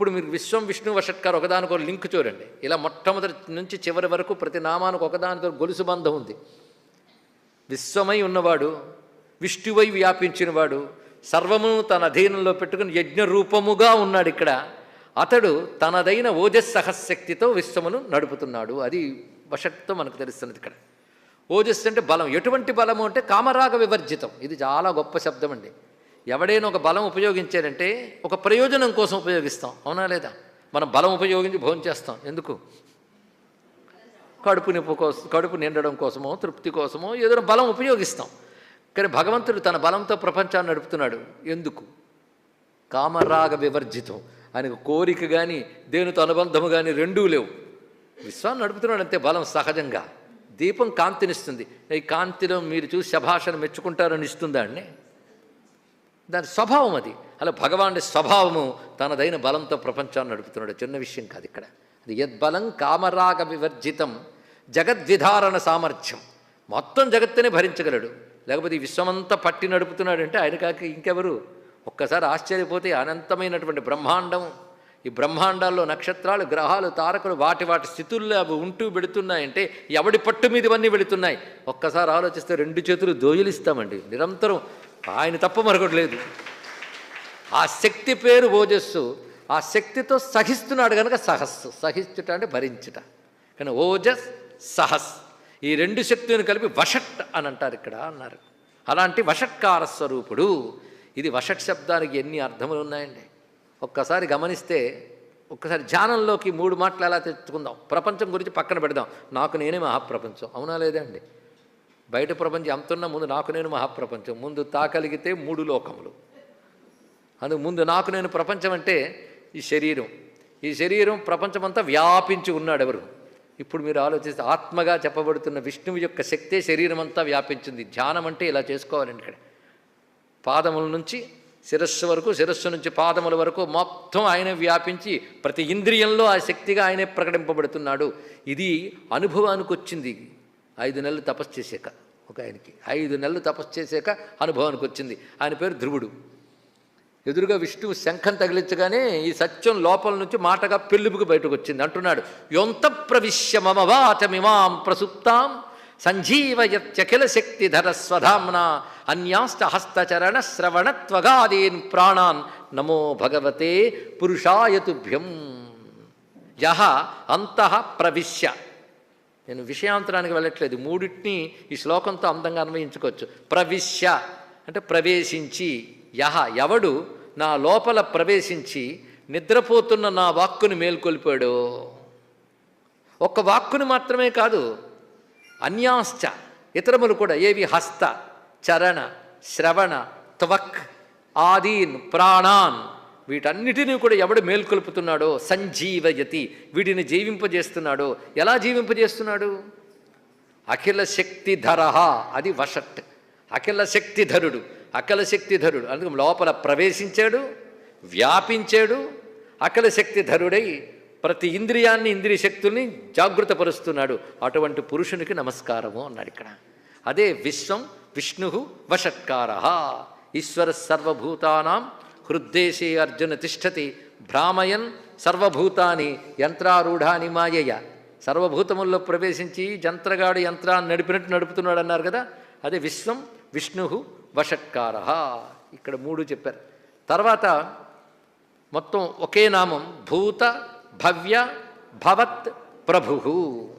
ఇప్పుడు మీరు విశ్వం విష్ణు వషట్కార్ ఒకదానికో లింక్ చూడండి. ఇలా మొట్టమొదటి నుంచి చివరి వరకు ప్రతి నామానికి ఒకదానితో గొలుసు బంధం ఉంది. విశ్వమై ఉన్నవాడు విష్ణువై వ్యాపించినవాడు సర్వమును తన అధీనంలో పెట్టుకుని యజ్ఞ రూపముగా ఉన్నాడు ఇక్కడ. అతడు తనదైన ఓజస్సహశక్తితో విశ్వమును నడుపుతున్నాడు. అది వషట్తో మనకు తెలుస్తున్నది ఇక్కడ. ఓజస్సు అంటే బలం. ఎటువంటి బలము అంటే కామరాగ వివర్జితం. ఇది చాలా గొప్ప శబ్దం అండి ఎవడైనా ఒక బలం ఉపయోగించాడంటే ఒక ప్రయోజనం కోసం ఉపయోగిస్తాం. అవునా లేదా? మనం బలం ఉపయోగించి భోజనం చేస్తాం. ఎందుకు? కడుపు నిప్పు కోసం కడుపు నిండడం కోసమో తృప్తి కోసమో ఏదో బలం ఉపయోగిస్తాం. కానీ భగవంతుడు తన బలంతో ప్రపంచాన్ని నడుపుతున్నాడు. ఎందుకు? కామరాగ వివర్జితం. ఆయనకు కోరిక కానీ దేనితో అనుబంధము కానీ రెండూ లేవు. విశ్వాన్ని నడుపుతున్నాడు అంతే బలం సహజంగా. దీపం కాంతినిస్తుంది. ఈ కాంతిలో మీరు చూసి శభాషను మెచ్చుకుంటారని ఇస్తుందా అండి? దాని స్వభావం అది. అలా భగవానుడి స్వభావము తనదైన బలంతో ప్రపంచాన్ని నడుపుతున్నాడు. చిన్న విషయం కాదు ఇక్కడ. అది యద్బలం కామరాగ వివర్జితం జగద్విధారణ సామర్థ్యం. మొత్తం జగత్తునే భరించగలడు. లేకపోతే ఈ విశ్వమంతా పట్టి నడుపుతున్నాడంటే ఆయన కాక ఇంకెవరు? ఒక్కసారి ఆశ్చర్యపోతే అనంతమైనటువంటి బ్రహ్మాండం. ఈ బ్రహ్మాండాల్లో నక్షత్రాలు గ్రహాలు తారకులు వాటి వాటి స్థితుల్లో అవి ఉంటూ పెడుతున్నాయంటే ఎవడి పట్టు మీద ఇవన్నీ వెళుతున్నాయి? ఒక్కసారి ఆలోచిస్తే రెండు చేతులు దోయలిస్తామండి. నిరంతరం ఆయన తప్ప మరొకటి లేదు. ఆ శక్తి పేరు ఓజస్సు ఆ శక్తితో సహిస్తున్నాడు కనుక సహస్సు. సహిస్తుట అంటే భరించుట. కానీ ఓజస్ సహస్ ఈ రెండు శక్తులను కలిపి వషట్ అని అంటారు ఇక్కడ అన్నారు. అలాంటి వషట్కార స్వరూపుడు ఇది వషట్ శబ్దానికి ఎన్ని అర్థములు ఉన్నాయండి? ఒక్కసారి గమనిస్తే ఒక్కసారి ధ్యానంలోకి మూడు మాటలు ఎలా తెచ్చుకుందాం? ప్రపంచం గురించి పక్కన పెడదాం. నాకు నేనే మహాప్రపంచం. అవునా లేదండి బయట ప్రపంచం ఎంతున్నా ముందు నాకు నేను మహాప్రపంచం ముందు తాకలిగితే మూడు లోకములు. అందుకు ముందు నాకు నేను ప్రపంచం అంటే ఈ శరీరం. ఈ శరీరం ప్రపంచమంతా వ్యాపించి ఉన్నాడు ఎవరు? ఇప్పుడు మీరు ఆలోచిస్తే ఆత్మగా చెప్పబడుతున్న విష్ణువు యొక్క శక్తే శరీరం అంతా వ్యాపించింది. ధ్యానం అంటే ఇలా చేసుకోవాలండి ఇక్కడ పాదముల నుంచి శిరస్సు వరకు శిరస్సు నుంచి పాదముల వరకు మొత్తం ఆయన వ్యాపించి ప్రతి ఇంద్రియంలో ఆ శక్తిగా ఆయనే ప్రకటింపబడుతున్నాడు. ఇది అనుభవానికి వచ్చింది. ఐదు నెలలు తపస్సు చేసాక ఒక ఆయనకి. ఐదు నెలలు తపస్సు చేసాక అనుభవానికి వచ్చింది. ఆయన పేరు ధ్రువుడు. ఎదురుగా విష్ణువు శంఖం తగిలించగానే ఈ సత్యం లోపల నుంచి మాటగా పెళ్ళుబుకు బయటకు వచ్చింది. అంటున్నాడు యొంత ప్రవిశ్య మమవాచమిమాం ప్రసుప్తాం సంజీవయత్యఖిల శక్తిధర స్వధామ్న అన్యాస్త హస్తచరణ శ్రవణత్వగాదీన్ ప్రాణాన్ నమో భగవతే పురుషాయతుభ్యం యహ అంతః ప్రవిశ్య. నేను విషయాంతరానికి వెళ్ళట్లేదు. మూడింటిని ఈ శ్లోకంతో అందంగా అన్వయించుకోవచ్చు. ప్రవిశ్య అంటే ప్రవేశించి యహ ఎవడు నా లోపల ప్రవేశించి నిద్రపోతున్న నా వాక్కుని మేల్కొల్పాడు? ఒక్క వాక్కుని మాత్రమే కాదు అన్యాశ్చ ఇతరములు కూడా ఏవి హస్త చరణ శ్రవణ త్వక్ ఆదీన్ ప్రాణాన్ వీటన్నిటినీ కూడా ఎవడు మేల్కొల్పుతున్నాడో? సంజీవయతి. వీటిని జీవింపజేస్తున్నాడో? ఎలా జీవింపజేస్తున్నాడు? అఖిల శక్తిధర అది వషట్. అఖిల శక్తిధరుడు అఖిల శక్తిధరుడు అందుకు లోపల ప్రవేశించాడు వ్యాపించాడు. అఖిల శక్తిధరుడై ప్రతి ఇంద్రియాన్ని ఇంద్రియ శక్తుల్ని జాగృతపరుస్తున్నాడు. అటువంటి పురుషునికి నమస్కారము అన్నాడు ఇక్కడ. అదే విశ్వం విష్ణు వషట్కార. ఈశ్వర సర్వభూతానాం హృద్దేశే అర్జున తిష్టతి భ్రామయన్ సర్వభూతాని యంత్రారూఢాని మాయయ. సర్వభూతముల్లో ప్రవేశించి జంత్రగాడు యంత్రాన్ని నడిపినట్టు నడుపుతున్నాడు అన్నారు కదా? అదే విశ్వం విష్ణు వషట్కార. ఇక్కడ మూడు చెప్పారు. తర్వాత మొత్తం ఒకే నామం భూత భవ్య భవత్ ప్రభు